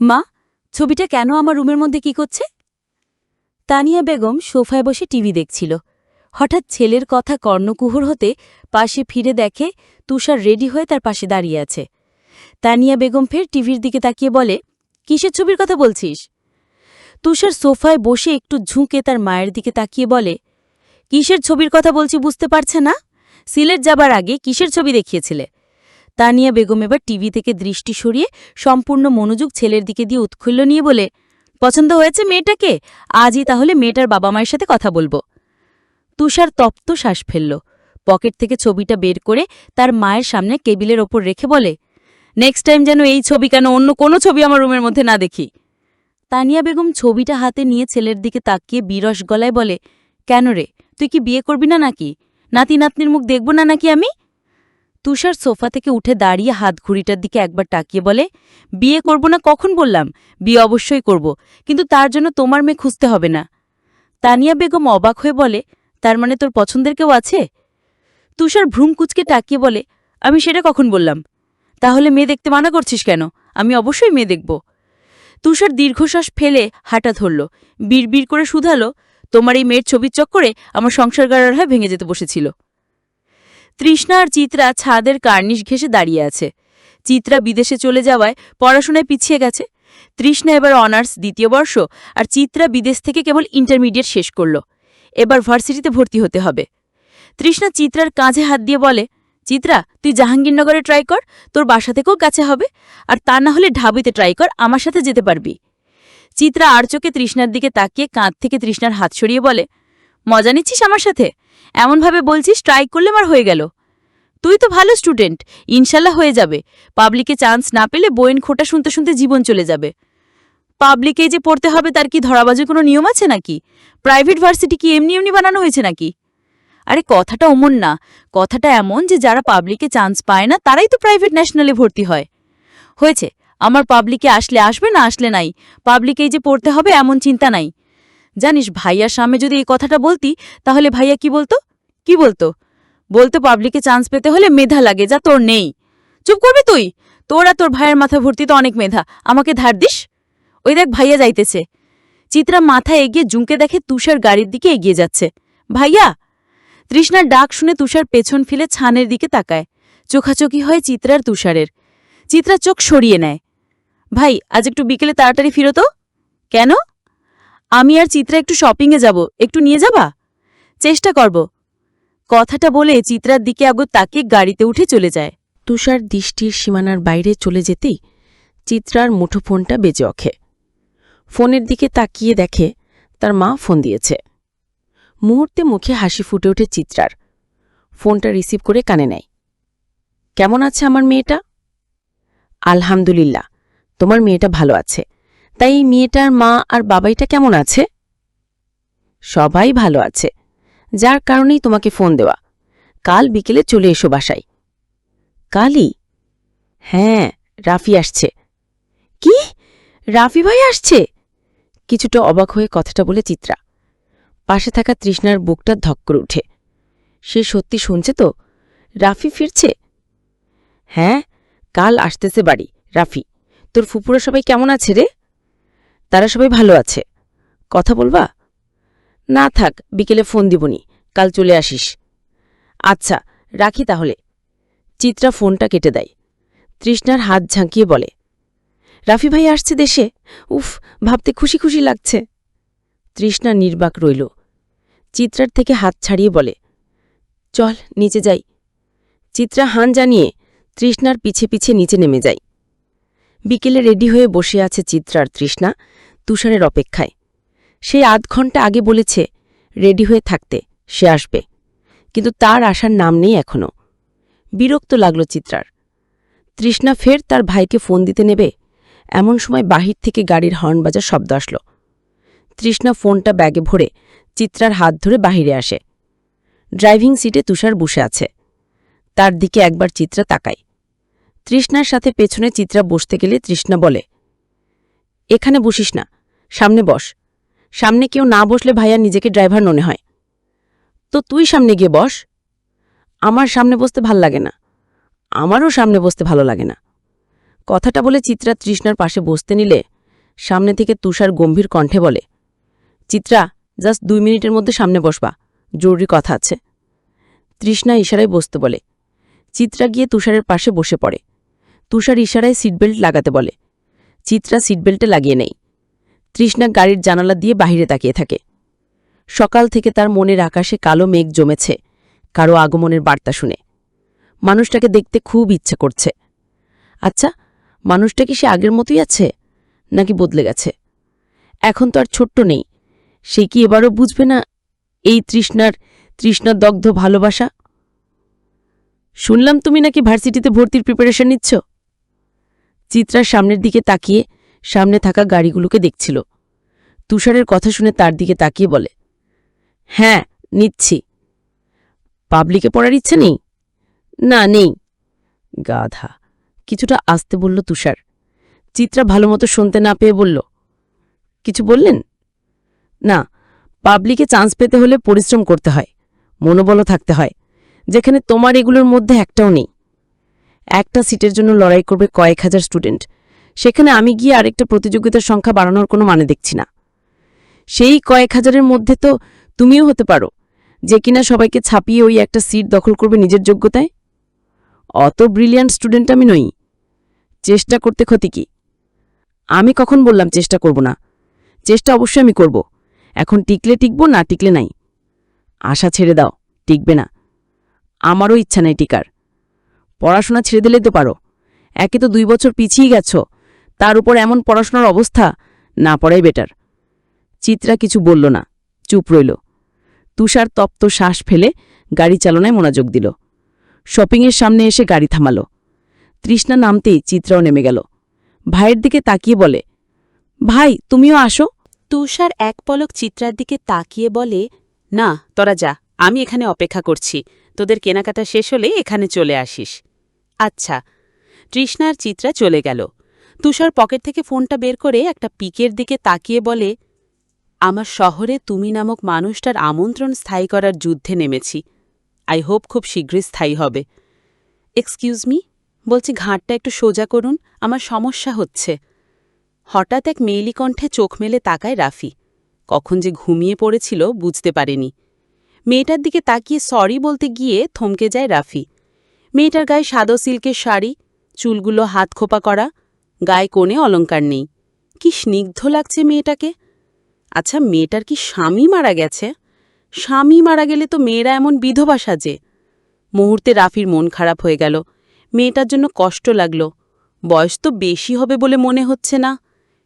মা, ছবিটা কেন আমার রুমের মধ্যে কি করছে? তানিয়া বেগম সোফায় বসে টিভি দেখছিল। হঠাৎ ছেলের কথা কর্ণকুহুর হতে পাশে ফিরে দেখে তুষার রেডি হয়ে তার পাশে দাঁড়িয়ে আছে। তানিয়া বেগম ফের টিভির দিকে তাকিয়ে বলে, কিসের ছবির কথা বলছিস? তুষার সোফায় বসে একটু ঝুঁকে তার মায়ের দিকে তাকিয়ে বলে, কিসের ছবির কথা বলছি বুঝতে পারছে না? সিলেট যাবার আগে কিসের ছবি দেখিয়েছিলে? তানিয়া বেগম এবার টিভি থেকে দৃষ্টি সরিয়ে সম্পূর্ণ মনোযোগ ছেলের দিকে দিয়ে উৎফুল্ল নিয়ে বলে, পছন্দ হয়েছে মেয়েটাকে? আজই তাহলে মেয়েটার বাবা মায়ের সাথে কথা বলব। তুষার তপ্ত শ্বাস ফেলল। পকেট থেকে ছবিটা বের করে তার মায়ের সামনে কেবিলের ওপর রেখে বলে নেক্সট টাইম যেন এই ছবি কেন অন্য কোনো ছবি আমার রুমের মধ্যে না দেখি? তানিয়া বেগম ছবিটা হাতে নিয়ে ছেলের দিকে তাকিয়ে বিরস গলায় বলে, কেন রে? তুই কি বিয়ে করবি না নাকি? নাতি নাতনির মুখ দেখব না নাকি আমি? তুষার সোফা থেকে উঠে দাঁড়িয়ে হাত ঘুড়িটার দিকে একবার তাকিয়ে বলে, বিয়ে করব না কখন বললাম? বিয়ে অবশ্যই করব, কিন্তু তার জন্য তোমার মেয়ে খুঁজতে হবে না। তানিয়া বেগম অবাক হয়ে বলে, তার মানে তোর পছন্দের কেউ আছে? তুষার ভ্রুম কুচকে তাকিয়ে বলে, আমি সেটা কখন বললাম? তাহলে মেয়ে দেখতে মানা করছিস কেন? আমি অবশ্যই মেয়ে দেখব। তুষার দীর্ঘশ্বাস ফেলে হাঁটা ধরল, বিড়বিড় করে শুধালো, তোমার এই মেয়ের ছবির চক্করে আমার সংসার গাড়ার হয় ভেঙে যেতে বসেছিল। তৃষ্ণা আর চিত্রা ছাদের কার্নিশ ঘেসে দাঁড়িয়ে আছে। চিত্রা বিদেশে চলে যাওয়ায় পড়াশোনায় পিছিয়ে গেছে। তৃষ্ণা এবার অনার্স দ্বিতীয় বর্ষ আর চিত্রা বিদেশ থেকে কেবল ইন্টারমিডিয়েট শেষ করল। এবার ভার্সিটিতে ভর্তি হতে হবে। তৃষ্ণা চিত্রার কাঁধে হাত দিয়ে বলে, চিত্রা, তুই জাহাঙ্গীরনগরে ট্রাই কর, তোর বাসা থেকেও কাছে হবে, আর তা না হলে ঢাবিতে ট্রাই কর, আমার সাথে যেতে পারবি। চিত্রা আর চোখে তৃষ্ণার দিকে তাকিয়ে কাঁধ থেকে তৃষ্ণার হাত সরিয়ে বলে, মজা নিচ্ছিস আমার সাথে? এমনভাবে বলছিস ট্রাই করলে আমার হয়ে গেল। তুই তো ভালো স্টুডেন্ট ইনশাল্লাহ হয়ে যাবে। পাবলিকে চান্স না পেলে বইন খোটা শুনতে শুনতে জীবন চলে যাবে। পাবলিকে যে পড়তে হবে, তার কি ধরাবাজে কোনো নিয়ম আছে নাকি? প্রাইভেট ভার্সিটি কি এমনি এমনি বানানো হয়েছে নাকি? আরে কথাটা অমন না। কথাটা এমন যে যারা পাবলিকে চান্স পায় না, তারাই তো প্রাইভেট ন্যাশনালে ভর্তি হয়। হয়েছে, আমার পাবলিকে আসলে আসবে না, আসলে নাই। পাবলিকেই যে পড়তে হবে, এমন চিন্তা নাই। জানিস ভাইয়ার সামনে যদি এই কথাটা বলতি, তাহলে ভাইয়া কি বলতো? কি বলতো? বলতো পাবলিকে চান্স পেতে হলে মেধা লাগে, যা তোর নেই। চুপ করবি তুই? তোর আর তোর ভাইয়ের মাথা ভর্তি তো অনেক মেধা, আমাকে ধার দিস? ওই দেখ ভাইয়া যাইতেছে। চিত্রা মাথা এগিয়ে জুঁকে দেখে তুষার গাড়ির দিকে এগিয়ে যাচ্ছে। ভাইয়া! তৃষ্ণার ডাক শুনে তুষার পেছন ফিলে ছানের দিকে তাকায়। চোখাচোখি হয় চিত্রার তুষারের। চিত্রা চোখ সরিয়ে নেয়। ভাই, আজ একটু বিকেলে তাড়াতাড়ি ফিরো তো। কেন? আমি আর চিত্রা একটু শপিংয়ে যাব। একটু নিয়ে যাবা? চেষ্টা করব। কথাটা বলে চিত্রার দিকে আগো তাকে গাড়িতে উঠে চলে যায়। তুষার দৃষ্টির সীমানার বাইরে চলে যেতেই চিত্রার মুঠোফোনটা বেজে ওঠে। ফোনের দিকে তাকিয়ে দেখে তার মা ফোন দিয়েছে। মুহূর্তে মুখে হাসি ফুটে ওঠে চিত্রার। ফোনটা রিসিভ করে কানে নেয়। কেমন আছে আমার মেয়েটা? আলহামদুলিল্লাহ, তোমার মেয়েটা ভালো আছে। তাই মেয়েটার মা আর বাবাইটা কেমন আছে? সবাই ভালো আছে। যার কারণেই তোমাকে ফোন দেওয়া। কাল বিকেলে চলে এসো বাসায়। কালি? হ্যাঁ রাফি আসছে। কি? রাফি ভাই আসছে? কিছুটা অবাক হয়ে কথাটা বলে চিত্রা। পাশে থাকা তৃষ্ণার বুকটা ধক করে উঠে। সে সত্যি শুনছে তো? রাফি ফিরছে? হ্যাঁ কাল আসতেছে বাড়ি, রাফি। তোর ফুপুরা সবাই কেমন আছে রে? তারা সবাই ভালো আছে। কথা বলবা? না থাক, বিকেলে ফোন দিবনি, কাল চলে আসিস। আচ্ছা রাখি তাহলে। চিত্রা ফোনটা কেটে দেয়। তৃষ্ণার হাত ঝাঁকিয়ে বলে, রাফি ভাই আসছে দেশে? উফ, ভাবতে খুশি খুশি লাগছে। তৃষ্ণা নির্বাক রইল। চিত্রার থেকে হাত ছাড়িয়ে বলে, চল, নিচে যাই। চিত্রা হান জানিয়ে তৃষ্ণার পিছে পিছে নিচে নেমে যায়। বিকেলে রেডি হয়ে বসে আছে চিত্রার তৃষ্ণা তুষারের অপেক্ষায়। সে আধ ঘণ্টা আগে বলেছে, রেডি হয়ে থাকতে, সে আসবে। কিন্তু তার আসার নাম নেই এখনও বিরক্ত লাগল চিত্রার। তৃষ্ণা ফের তার ভাইকে ফোন দিতে নেবে? এমন সময় বাহির থেকে গাড়ির হর্ন বাজার শব্দ আসল। তৃষ্ণা ফোনটা ব্যাগে ভরে চিত্রার হাত ধরে বাহিরে আসে। ড্রাইভিং সিটে তুষার বসে আছে। তার দিকে একবার চিত্রা তাকায়। তৃষ্ণার সাথে পেছনে চিত্রা বসতে গেলে তৃষ্ণা বলে এখানে বসিস না। সামনে বস। সামনে কেউ না বসলে ভাইয়া নিজেকে ড্রাইভার মনে হয়। তো তুই সামনে গিয়ে বস। আমার সামনে বসতে ভালো লাগে না। আমারও সামনে বসতে ভালো লাগে না। কথাটা বলে চিত্রা তৃষ্ণার পাশে বসতে নিলে সামনে থেকে তুষার গম্ভীর কণ্ঠে বলে, চিত্রা, জাস্ট দুই মিনিটের মধ্যে সামনে বসবা। জরুরি কথা আছে। তৃষ্ণা ইশারায় বসতে বলে। চিত্রা গিয়ে তুষারের পাশে বসে পড়ে। তুষার ইশারায় সিটবেল্ট লাগাতে বলে চিত্রা সিটবেল্টে লাগিয়ে নেই তৃষ্ণা গাড়ির জানালা দিয়ে বাহিরে তাকিয়ে থাকে। সকাল থেকে তার মনের আকাশে কালো মেঘ জমেছে, কারও আগমনের বার্তা শুনে। মানুষটাকে দেখতে খুব ইচ্ছে করছে। আচ্ছা মানুষটা কি সে আগের মতোই আছে, নাকি বদলে গেছে? এখন তো আর ছোট্ট নেই। সে কি এবারও বুঝবে না এই তৃষ্ণার তৃষ্ণার দগ্ধ ভালোবাসা? শুনলাম তুমি নাকি ভার্সিটিতে ভর্তির প্রিপারেশন নিচ্ছ? চিত্রার সামনের দিকে তাকিয়ে সামনে থাকা গাড়িগুলোকে দেখছিল। তুষারের কথা শুনে তার দিকে তাকিয়ে বলে হ্যাঁ নিচ্ছি। পাবলিকে পড়ার ইচ্ছে নেই? না, নেই। গাধা। কিছুটা আসতে বলল তুষার। চিত্রা ভালোমতো শুনতে না পেয়ে বলল, কিছু বললেন? না, পাবলিকে চান্স পেতে হলে পরিশ্রম করতে হয়, মনোবলও থাকতে হয়, যেখানে তোমার এগুলোর মধ্যে একটাও নেই। একটা সিটের জন্য লড়াই করবে কয়েক হাজার স্টুডেন্ট। সেখানে আমি গিয়ে আরেকটা প্রতিযোগিতার সংখ্যা বাড়ানোর কোনো মানে দেখছি না। সেই কয়েক হাজারের মধ্যে তো তুমিও হতে পারো, যে কিনা সবাইকে ছাপিয়ে ওই একটা সিট দখল করবে নিজের যোগ্যতায়। অত ব্রিলিয়ান্ট স্টুডেন্ট আমি নই। চেষ্টা করতে ক্ষতি কি? আমি কখন বললাম চেষ্টা করব না? চেষ্টা অবশ্যই আমি করব। এখন টিকলে টিকব, না টিকলে নাই। আশা ছেড়ে দাও, টিকবে না। আমারও ইচ্ছা নেই টিকার। পড়াশোনা ছেড়ে দিলে তো পারো। একে তো দুই বছর পিছিয়ে গেছ। তার উপর এমন পড়াশোনার অবস্থা, না পড়াই বেটার চিত্রা কিছু বলল না, চুপ রইল। তুষার তপ্ত শ্বাস ফেলে গাড়ি চালনায় মনোযোগ দিল। শপিংয়ের সামনে এসে গাড়ি থামাল। তৃষ্ণা নামতেই চিত্রাও নেমে গেল। ভাইয়ের দিকে তাকিয়ে বলে, ভাই, তুমিও আসো? তুষার এক পলক চিত্রার দিকে তাকিয়ে বলে, না, তোরা যা, আমি এখানে অপেক্ষা করছি। তোদের কেনাকাটা শেষ হলে এখানে চলে আসিস। আচ্ছা। তৃষ্ণার চিত্রা চলে গেল। তুষার পকেট থেকে ফোনটা বের করে একটা পিকের দিকে তাকিয়ে বলে, আমার শহরে তুমি নামক মানুষটার আমন্ত্রণ স্থায়ী করার যুদ্ধে নেমেছি। আই হোপ খুব শীঘ্রই স্থায়ী হবে। এক্সকিউজ মি বলছি, ঘাটটা একটু সোজা করুন, আমার সমস্যা হচ্ছে। হঠাৎ এক মেইলি কণ্ঠে চোখ মেলে তাকায় রাফি। কখন যে ঘুমিয়ে পড়েছিল বুঝতে পারেনি। মেয়েটার দিকে তাকিয়ে সরি বলতে গিয়ে থমকে যায় রাফি। মেয়েটার গায়ে সাদো সিল্কের শাড়ি, চুলগুলো হাত খোপা করা, গায়ে কোণে অলঙ্কার নেই। কি স্নিগ্ধ লাগছে মেয়েটাকে। আচ্ছা মেয়েটার কি স্বামী মারা গেছে? স্বামী মারা গেলে তো মেয়েরা এমন বিধবা সাজে। মুহূর্তে রাফির মন খারাপ হয়ে গেল। মেয়েটার জন্য কষ্ট লাগল। বয়স তো বেশি হবে বলে মনে হচ্ছে না।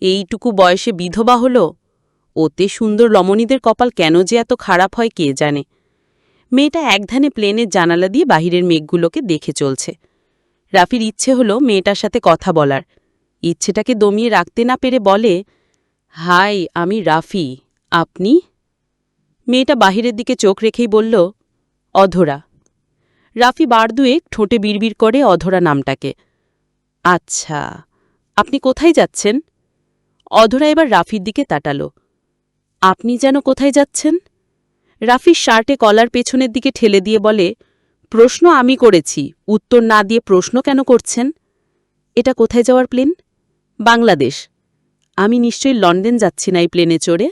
এইটুকু বয়সে বিধবা হল? ওতে সুন্দর রমণীদের কপাল কেন যে এত খারাপ হয় কে জানে। মেয়েটা একধানে প্লেনের জানালা দিয়ে বাহিরের মেঘগুলোকে দেখে চলছে। রাফির ইচ্ছে হলো মেয়েটার সাথে কথা বলার। ইচ্ছেটাকে দমিয়ে রাখতে না পেরে বলে, হাই, আমি রাফি, আপনি? মেয়েটা বাহিরের দিকে চোখ রেখেই বলল, অধরা। রাফি বার দুয়েক ঠোঁটে বিড়বিড় করে অধরা নামটাকে। আচ্ছা আপনি কোথায় যাচ্ছেন? অধরা এবার রাফির দিকে তাটাল আপনি যেন কোথায় যাচ্ছেন? রাফির শার্টে কলার পেছনের দিকে ঠেলে দিয়ে বলে, প্রশ্ন আমি করেছি, উত্তর না দিয়ে প্রশ্ন কেন করছেন? এটা কোথায় যাওয়ার প্লেন? বাংলাদেশ। আমি নিশ্চয়ই লন্ডন যাচ্ছি না এই প্লেনে চড়ে?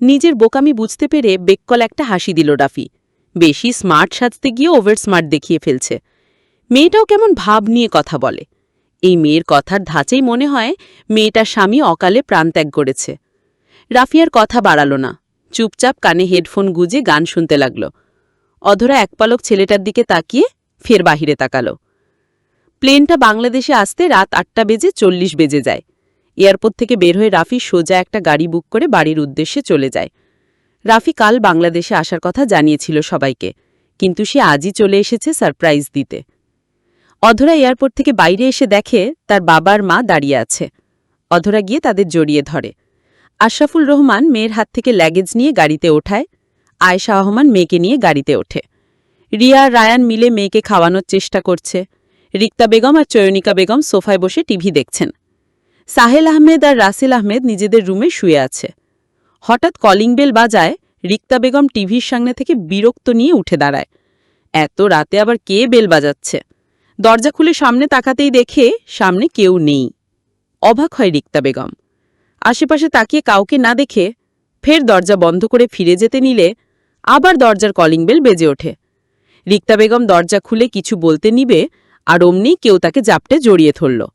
নিজের বোকামি বুঝতে পেরে বেককল একটা হাসি দিল রাফি। বেশি স্মার্ট সাজতে গিয়ে ওভার স্মার্ট দেখিয়ে ফেলছে। মেয়েটাও কেমন ভাব নিয়ে কথা বলে। এই মেয়ের কথার ধাঁচেই মনে হয় মেয়েটার স্বামী অকালে প্রাণত্যাগ করেছে। রাফিয়ার কথা বাড়াল না। চুপচাপ কানে হেডফোন গুজে গান শুনতে লাগল। অধরা একপালক ছেলেটার দিকে তাকিয়ে ফের বাহিরে তাকাল। প্লেনটা বাংলাদেশে আসতে রাত আটটা বেজে চল্লিশ বেজে যায়। এয়ারপোর্ট থেকে বের হয়ে রাফি সোজা একটা গাড়ি বুক করে বাড়ির উদ্দেশ্যে চলে যায়। রাফি কাল বাংলাদেশে আসার কথা জানিয়েছিল সবাইকে, কিন্তু সে আজই চলে এসেছে সারপ্রাইজ দিতে। অধরা এয়ারপোর্ট থেকে বাইরে এসে দেখে তার বাবার মা দাঁড়িয়ে আছে। অধরা গিয়ে তাদের জড়িয়ে ধরে। আশরাফুল রহমান মেয়ের হাত থেকে ল্যাগেজ নিয়ে গাড়িতে ওঠায়। আয়েশা রহমান মেয়েকে নিয়ে গাড়িতে ওঠে। রিয়া, রায়ান মিলে মেয়েকে খাওয়ানোর চেষ্টা করছে। রিক্তা বেগম আর চয়নিকা বেগম সোফায় বসে টিভি দেখছেন। সাহেল আহমেদ আর রাসেল আহমেদ নিজেদের রুমে শুয়ে আছে। হঠাৎ কলিং বেল বাজায়, রিক্তা বেগম টিভির সামনে থেকে বিরক্ত নিয়ে উঠে দাঁড়ায়। এত রাতে আবার কে বেল বাজাচ্ছে? দরজা খুলে সামনে তাকাতেই দেখে সামনে কেউ নেই। অবাক হয় রিক্তা বেগম। আশেপাশে তাকিয়ে কাউকে না দেখে ফের দরজা বন্ধ করে ফিরে যেতে নিলে আবার দরজার কলিং বেল বেজে ওঠে। রিক্তা বেগম দরজা খুলে কিছু বলতে নিবে আর অমনি কেউ তাকে জাপটে জড়িয়ে ধরল।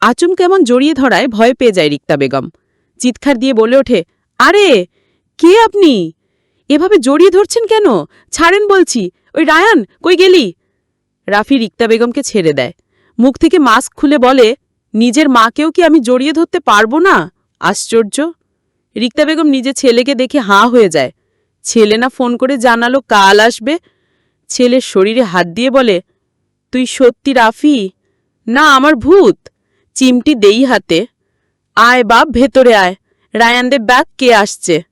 আচম কেমন জড়িয়ে ধরায় ভয় পেয়ে যায় রিক্তা বেগম। চিৎকার দিয়ে বলে ওঠে, আরে, কে আপনি? এভাবে জড়িয়ে ধরছেন কেন? ছাড়েন বলছি, ওই রায়ান, কই গেলি? রাফি রিক্তা বেগমকে ছেড়ে দেয়। মুখ থেকে মাস্ক খুলে বলে, নিজের মাকেও কি আমি জড়িয়ে ধরতে পারব না? আশ্চর্য। রিক্তা বেগম নিজে ছেলেকে দেখে হাঁ হয়ে যায়। ছেলে না ফোন করে জানালো কাল আসবে। ছেলের শরীরে হাত দিয়ে বলে, তুই সত্যি রাফি? না, আমার ভূত। চিমটি দেই হাতে। আয় বাপ, ভেতরে আয়। রায়ানদের ব্যাগ কে আসছে?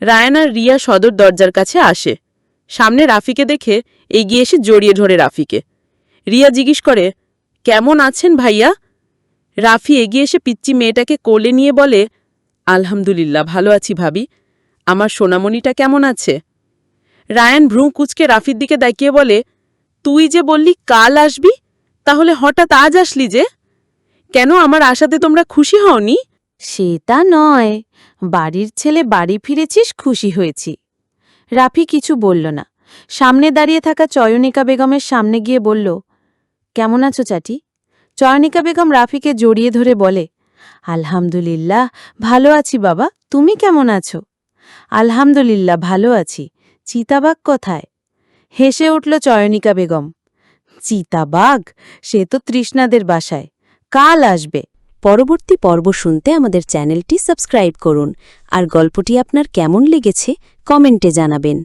রায়ান আর রিয়া সদর দরজার কাছে আসে। সামনে রাফিকে দেখে এগিয়ে এসে জড়িয়ে ধরে রাফিকে। রিয়া জিজ্ঞেস করে, কেমন আছেন ভাইয়া? রাফি এগিয়ে এসে পিচ্চি মেয়েটাকে কোলে নিয়ে বলে, আলহামদুলিল্লাহ, ভালো আছি ভাবি। আমার সোনামণিটা কেমন আছে? রায়ান ভ্রু কুচকে রাফির দিকে তাকিয়ে বলে, তুই যে বললি কাল আসবি, তাহলে হঠাৎ আজ আসলি যে? কেন আমার আশাতে তোমরা খুশি হওনি? সে তা নয়। বাড়ির ছেলে বাড়ি ফিরেছিস, খুশি হয়েছি। রাফি কিছু বলল না। সামনে দাঁড়িয়ে থাকা চয়নিকা বেগমের সামনে গিয়ে বলল, কেমন আছো চাটি চয়নিকা বেগম রাফিকে জড়িয়ে ধরে বলে, আলহামদুলিল্লাহ, ভালো আছি বাবা, তুমি কেমন আছো? আলহামদুলিল্লাহ, ভালো আছি। চিতাবাগ কোথায়? হেসে উঠল চয়নিকা বেগম চিতাবাগ সে তো তৃষ্ণাদের বাসায়। কাল আসবে। পরবর্তী পর্ব শুনতে আমাদের চ্যানেলটি সাবস্ক্রাইব করুন। আর গল্পটি আপনার কেমন লেগেছে, কমেন্টে জানাবেন।